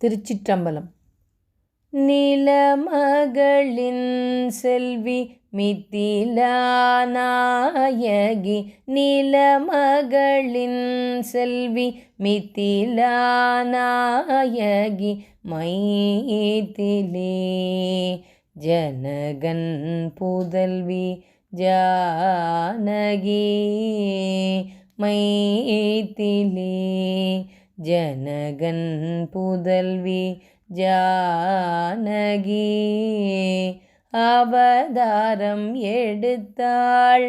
திருச்சிற்றம்பலம் நிலமகளின் செல்வி மித்திலாநாயகி நிலமகளின் செல்வி மித்திலாநாயகி மைத்திலே ஜனகன் புதல்வி ஜானகி மைத்திலே ஜனகன் புதல்வி ஜானகி அவதாரம் எடுத்தாள்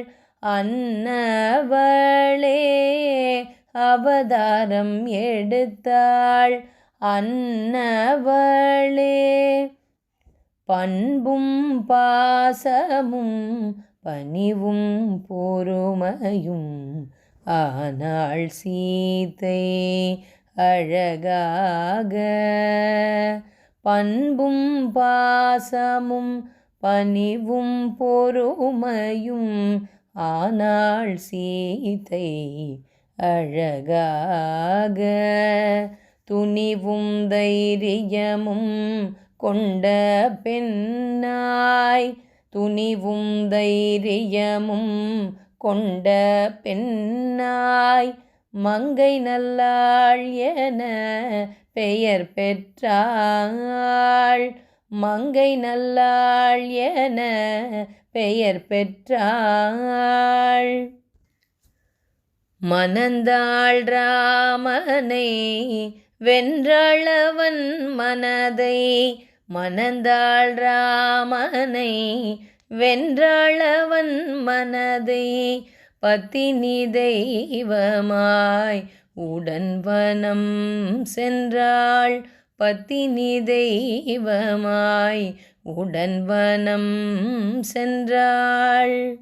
அன்னவளே அவதாரம் எடுத்தாள் அன்னவளே பண்பும் பாசமும் பணிவும் பொறுமையும் ஆனால் சீத்தை அழகாக. பண்பும் பாசமும் பணிவும் பொறுமையும் ஆனால் சீதை அழகாக. துணிவும் தைரியமும் கொண்ட பெண்ணாய். துணிவும் தைரியமும் கொண்ட பெண்ணாய். மங்கை நல்லாள் என பெயர் பெற்றாள். மங்கை நல்லாள் என பெயர் பெற்றாள். மணந்தாள் ராமனை வென்றளவன் மனதை மணந்தாள் ராமனை வென்றளவன் மனதை பத்தினி தெய்வமாய் உடன்வனம் சென்றாள். பத்தினி தெய்வமாய் உடன்வனம் சென்றாள்.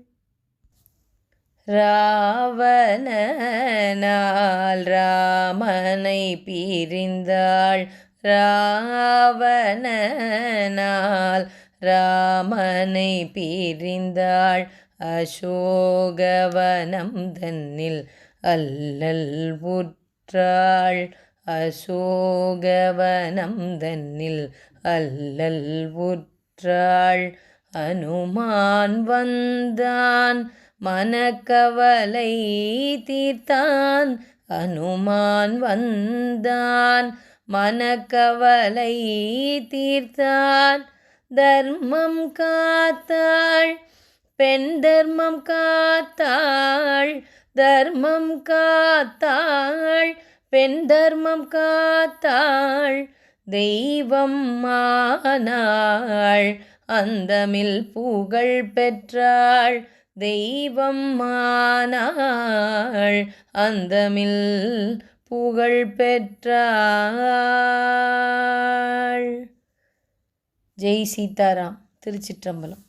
ராவணனால் ராமனை பிரிந்தாள். ராவணனால் ராமனை பிரிந்தாள். அசோகவனம் தன்னில் அல்லல் புற்றாள் அசோகவனம் தன்னில் அல்லல் புற்றாள் அனுமான் வந்தான் மனக்கவலை தீர்த்தான். அனுமான் வந்தான் மனக்கவலை தீர்த்தான். தர்மம் காத்தாள் பெண் தர்மம் காத்தாள் தர்மம் காத்தாள் பெண் தர்மம் காத்தாள் தெய்வம் மானாள் அந்தமில் புகழ் பெற்றாள் தெய்வம் மானாள் அந்தமில் புகழ் பெற்றாள். ஜெய் சீதாராம் திருச்சிற்றம்பலம்.